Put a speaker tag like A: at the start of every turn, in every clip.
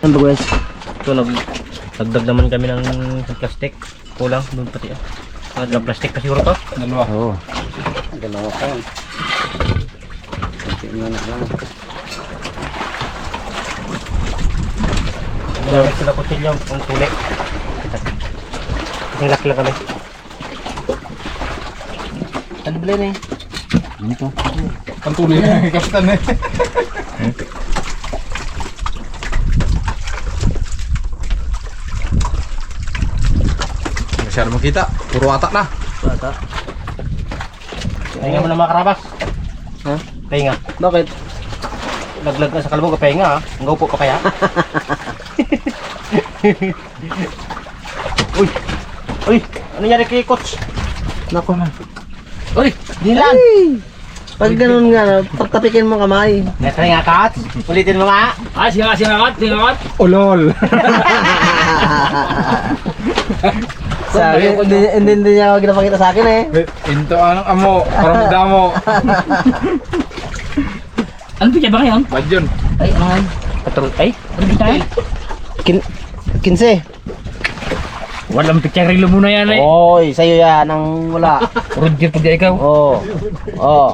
A: Ano ba guys?
B: Ito, nag, nagdag naman kami ng plastic. Kulang, doon pati ah. Nagdag plastic pa siguro to.
C: Dalawa.
A: Oo. Dalawa pa. Kunti nga na lang.
B: Gamit sila kutsilyo, ang tuli. Kasing laki lang kami.
A: Ano ba yan eh?
C: Dito. Ang tuloy na yung kapitan eh. Masyado makita. Puro ata na.
A: Bata.
B: Pahinga mo na mga karabas.
A: Ha?
B: Pahinga.
A: Bakit?
B: Laglag ka sa kalbo, kapahinga ha. Ang gaupo ka pa ya. Uy! Uy! Ano nangyari kay coach?
A: Nako na.
B: Uy! Dilan!
A: Pag ganun nga, pagtapikin mo kamay.
B: Natahinga ka, Coach? Ulitin mo nga.
D: Ah, singa, singakat, singakat.
C: Ulol.
A: Sabi, hindi, hindi, hindi niya ako ginapakita sa akin eh.
C: Into anong amo. Parang magdamo.
D: Ano ba ba ngayon?
C: Bad yun.
D: Ay, ano ngayon?
B: Patrol. Ay!
D: Ano tayo?
A: Kin 15.
D: Walang picture relo muna yan eh.
A: Oy, sa'yo yan, ang wala.
D: Roger pag di ikaw.
A: Oo. Oh. Oh.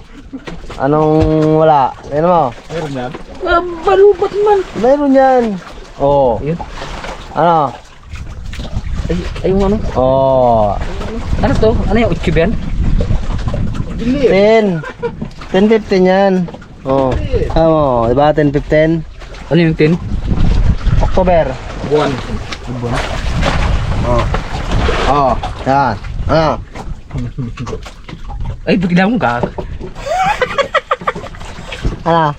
A: Anong wala? Ano mo?
C: Meron yan.
D: Ah, balubat man.
A: Meron yan. Oo. Oh. Ano?
D: Ay, ay, yung ano?
A: Oh.
D: Ano to? Ano yung utsi ba yan?
A: 10. 10, 15 yan. Oh. Ano, di ba? 10, 15?
D: Ano yung tin?
A: October.
C: Buwan.
A: Oh. Oh. Yan. Ah.
D: Ay, bigla mong ka.
A: Ano?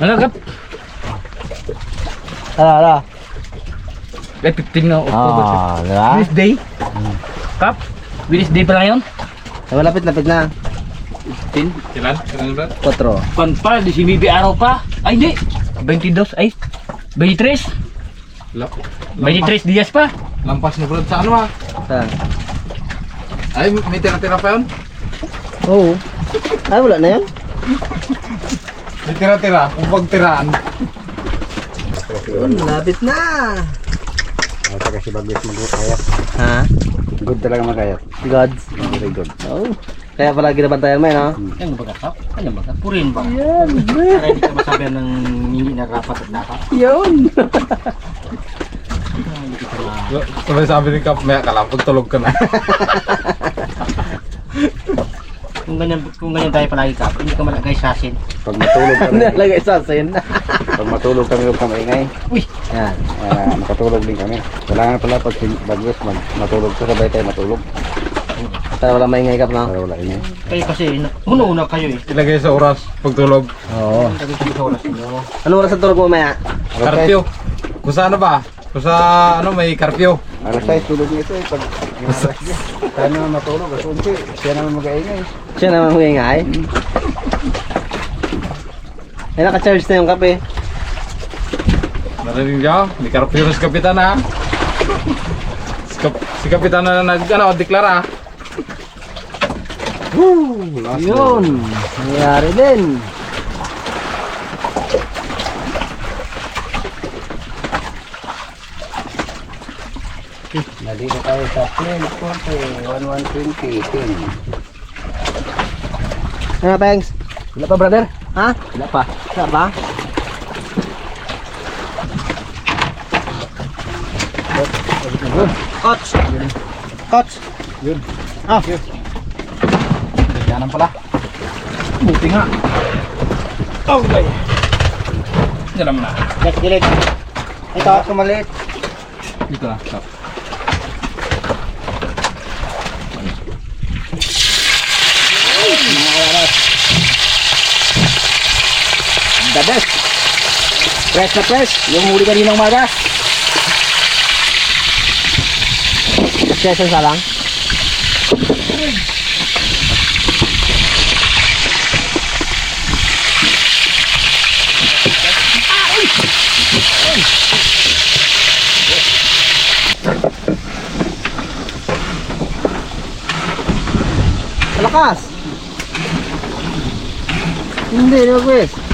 D: Nagagap.
A: Ano, ano?
D: Ay, 15 na October.
A: Ah, di ba?
D: Wednesday. Kap. Wednesday pa lang yun.
A: Ay, malapit-lapit na.
D: 10.
C: Ilan? Ilan ba?
A: 4.
D: Pan pa, di si Bibi araw pa. Ay, hindi. 22, ay. 23.
C: Lap.
D: 23 dias pa.
C: Lampas na pala sa ano ah.
A: Saan?
C: Ay, may tira-tira pa yun?
A: Oo. Ay, wala na yan.
C: May tira-tira. Kung pagtiraan.
A: Yun, malapit na.
E: Ito kasi bagay mo kayat.
A: Ha?
E: Good talaga magkayat.
A: Gods.
E: Very good.
A: Oh. Kaya pala ginabantayan mo yun, ha?
B: Yan ba kap? Ano ba? Purin ba? Yan. Para hindi ka masabi ng hindi na rapat at dapat.
A: Yun.
C: Sabay sabi ni Kap, maya ka lang, pagtulog ka na.
B: Kung ganyan, kung ganyan tayo palagi kap, hindi ka malagay sa asin.
E: Pag matulog kami,
A: Nalagay sa asin.
E: pag matulog kami huwag kang maingay.
B: Uy!
A: Yan.
E: Uh, makatulog din kami. Kailangan pala pag bagos mag matulog ka sabay tayo matulog.
A: Para wala maingay kap, no?
E: Para wala ingay.
B: Kayo kasi, una-una kayo eh.
C: Ilagay sa oras, pagtulog.
A: Oo.
B: Tabi sa oras mo.
A: Ano oras ang tulog mo maya?
C: Karpyo. Kung sa ano ba? Kung sa ano may karpyo.
E: Alas tayo tulog nito eh. Pag. Tayo naman matulog. Kasi unti, siya naman mag-aingay.
A: Siya naman maingay. Ay, naka-charge na yung kape.
C: Narinig niyo? May na si Kapitan ha. Si, Kap si Kapitan na nag ano, deklara.
E: Woo!
A: Yun. Nangyari din.
E: Nandito tayo sa plane 40, 1120, pin.
A: Ano, Pengs?
D: Wala pa, brother.
A: Ha?
D: Wala pa.
A: Wala ba?
B: Coach! Coach!
A: Ah.
C: Yan pala. Buti nga. Oh, bay. Naman na.
B: Next delete. Ito, sumaliit.
C: Dito na. Kap.
D: The best. Press na press. Yung huli kanina umaga.
A: Session sa lang. Malakas! Hindi, no, Chris.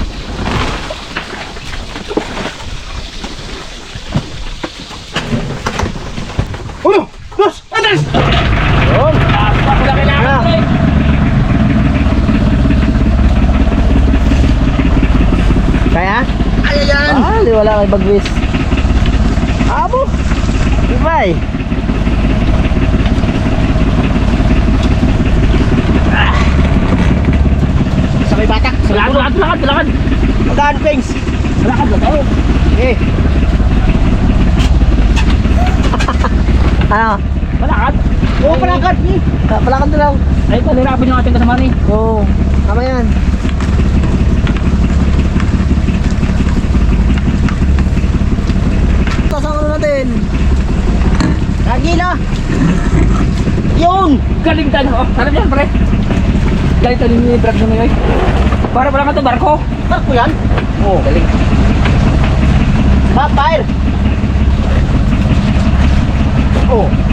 A: Bagwis. Abo! Ibay! Sa may batak. Sa
D: Lakad, lakad, lakad, lakad.
A: Magkaan, Pings?
D: Lakad na tayo.
A: Eh. ano?
D: Malakad.
A: Oo, palakad. Eh. Ah, palakad na lang.
D: Ay, palirapin yung ating kasama ni.
A: Oo. Tama yan. Sasama na natin. Lagi na. Yun!
D: Galing tayo. Oh, alam yan, pre. Galing tayo ni Brad na ngayon. Para pala ka to, barko.
A: Barko yan? Oo. Galing. Vampire! Oo. Taba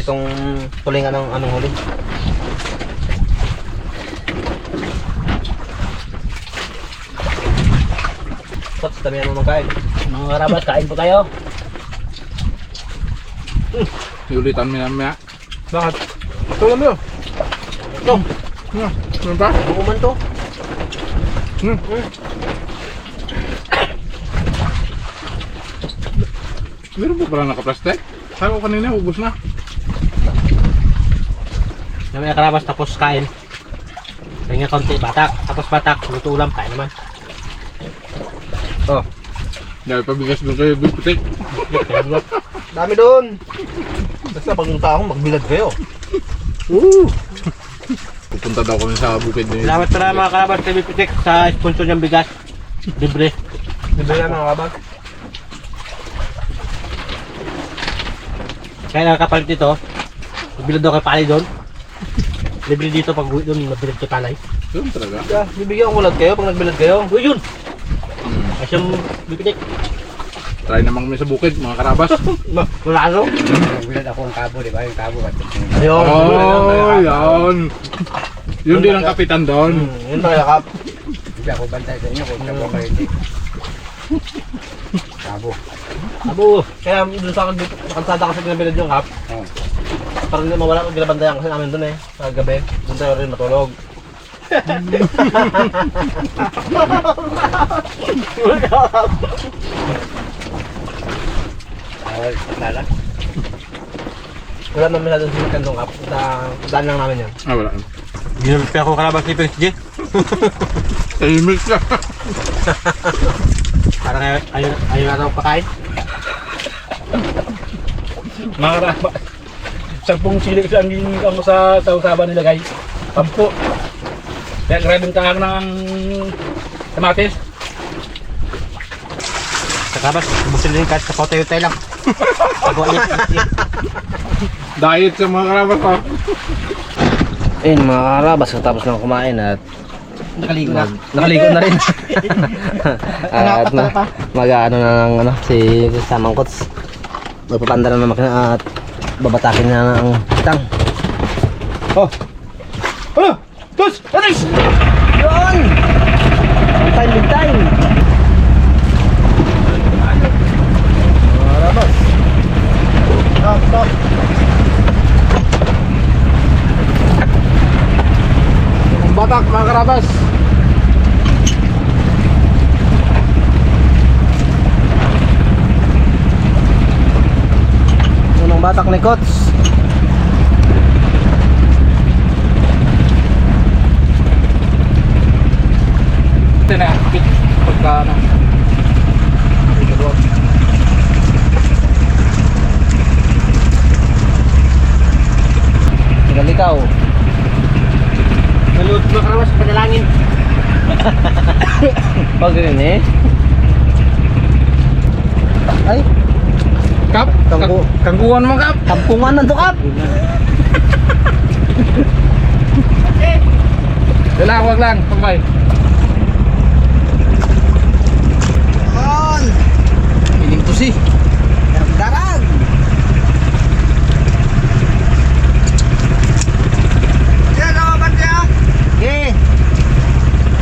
A: itong tulingan ng anong huli. Pots, damihan mo magkain.
D: Mga karabas, kain po tayo.
C: Iulitan mo yan maya. Bakit? Tulad mo yun. Ito. Hmm. Ano ba?
A: Bukuman to.
C: Hmm. Meron pa pala nakaplastic? Sabi ko kanina, ubos na.
A: Namaya karabas tapos kain. Kaya nga konti, batak. Tapos batak, luto ulam, kain naman. Oh,
C: Dahil pabigas doon kayo, bipitik.
A: dami doon. Basta pag nunta ako, magbilad kayo.
C: Pupunta daw kami sa bukid ni...
A: Salamat pala mga karabas kay Bipitek sa sponsor niyang bigas. Libre. Libre lang mga karabas. Kaya nakakapalit dito. Magbilad daw kay Palay doon. Libre dito pag uwi doon, magbilad kay Palay.
C: Yun talaga.
A: Yeah, bibigyan ko ulat kayo pag nagbilad kayo. Uy, yun! Kasi yung Bipitek.
C: Try naman kami sa bukid, mga karabas.
A: Wala ano?
E: Bilad ako ang kabo, di ba? Yung kabo.
A: Ayun.
C: Oh, yan. Yun din ang kapitan doon.
A: Hmm, yun talaga kap.
E: Hindi ako bantay sa inyo kung kabo kayo hindi. Kabo.
A: Abo, kaya doon sa, sa kalsada kasi pinabilad yung kap.
E: Oh.
A: Parang hindi mawala kung ginabantayan kasi namin doon eh. Sa gabi. Doon tayo rin matulog.
E: Ay, lala.
A: Wala naman na doon sa kandong kap. Sa daan lang namin yan.
C: Ah, wala.
A: Ginamit pa ako karabas ni Prince J.
C: Tahimik ka.
A: Parang ayaw, ayaw, ayaw na tayo pakain.
D: Mga. Sampung sili lang yung ang sa sa usaban nilagay. Pampo. Kaya grabing tahang ng kamatis.
A: Sa karabas, ubusin din kahit sa kote-yote lang. Pagawa niya.
C: Diet sa mga karabas pa.
A: Ayun mga karabas, katapos lang kumain at Nakaligo na. Nakaligo na rin. at ma mag-ano na ng ano, si Samang Kots. Magpapanda na ng makina at babatakin na ng kitang. Oh! Ano? Tos! Aris! Yun! Big time, big time! Mga karabas. Stop, stop.
C: Ang batak, mga karabas.
A: Unang batak ni Kots.
C: Ito na. Pagka ano.
A: Tinggal ikaw. Nalud mo ka sa panalangin. Pag rin eh. Ay,
C: Kap?
A: Kangku.
C: Kang- Kangkuhan mo, Kap.
A: kampungan to kap.
C: Wala, wag lang. Pagbay.
A: On!
C: Piling to si.
A: Darag! Yan, ako ba siya? Okay.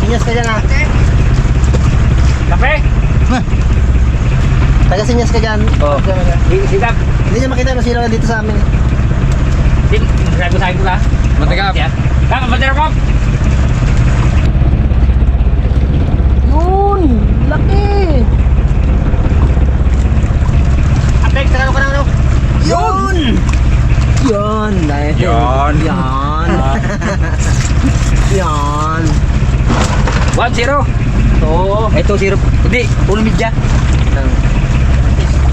A: Sinyas ka dyan ha.
D: Kape?
A: Taga sinyas ka dyan.
D: Oo. Sikap.
A: Hindi niya makita na sino dito sa amin.
D: Sing, sabi ko sa akin ko la.
C: Matikap.
D: Kang, matira ko.
A: Yun! Laki! Apek, saka ka na ano? Yun! Yun! Dahil.
C: Yun.
A: Yan! Yan!
D: 1-0.
A: Ito.
D: Ito, 0. Hindi, ulo midya.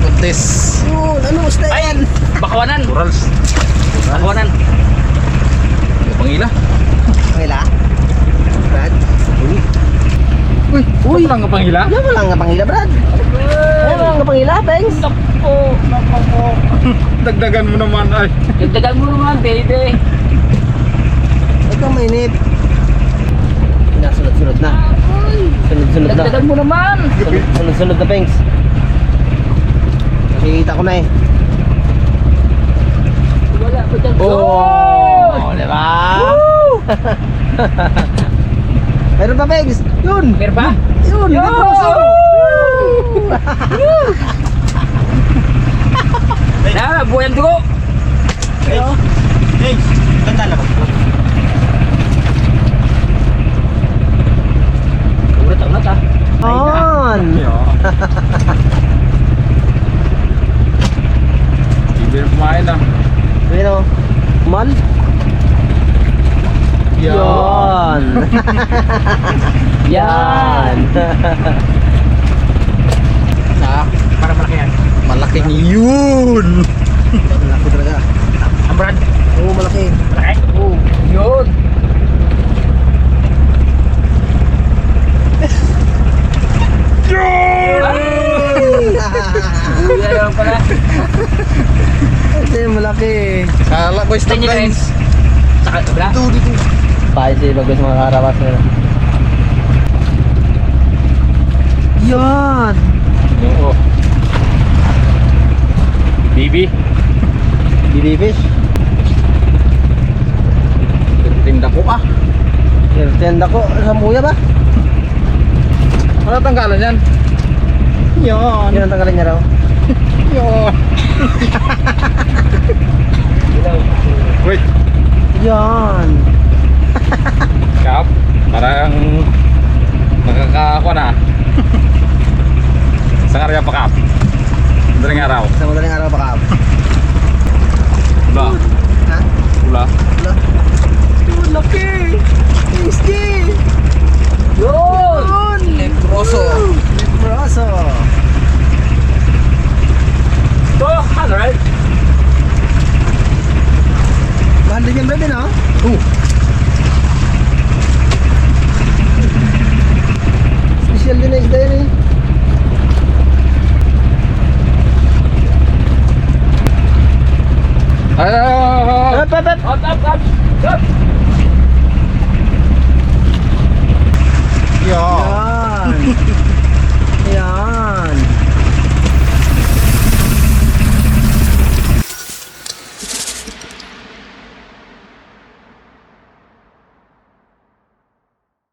C: Kuntis.
A: Yun! Ano gusto yan?
D: Bakawanan.
C: Corals.
D: Bakawanan.
C: Pangila.
A: Pangila? Brad? Uy.
C: Uy, uy. lang ang pangila?
A: Lang nga pangila, Brad. Lang nga pangila, Pengs.
C: Dagdagan mo naman ay.
B: Dagdagan mo naman, baby.
A: Kang mainit. Sunod-sunod na. Sunod-sunod na.
B: Dagdagan mo naman.
A: Sunod- Sunod-sunod na, Pengs. Nakikita ko na eh.
B: Wala pa dyan.
A: Oh! Di ba? Meron pa, Pengs. Yun!
B: Meron ba?
A: Yun!
B: Yun!
A: Negroso!
B: Na, buhay ang dugo. Ulit ang nata.
A: On!
C: Hindi na kumain ah.
A: Yun o. Mal? Yan! Yan!
C: Sa?
B: Para malaki yan.
C: Malaking yun!
A: Malaki talaga.
B: Ang brand.
A: Oo, malaki.
B: Malaki? Oo. Yun. Uy, ayaw pala.
A: Kasi malaki.
C: Kala ko stop lines.
B: Saka, wala.
A: Pahay siya bagus mga karawas nila. Yan!
C: Oo. Bibi.
A: BB fish.
C: Tinda ko ah.
A: Tenda ko sa muya ba?
C: Ano tanggalan yan? Yan.
A: Yun ang tanggalin niya raw.
C: Yan. Wait.
A: Yan!
C: Kap. Parang nakakakuha na. Sa karya pa kap. Madaling araw.
A: Sa madaling araw pa ka.
C: Ula.
A: Ha?
C: Ula.
A: Wala. Yun, laki! Tasty! Yun!
C: Leproso.
A: Leproso!
B: Ito,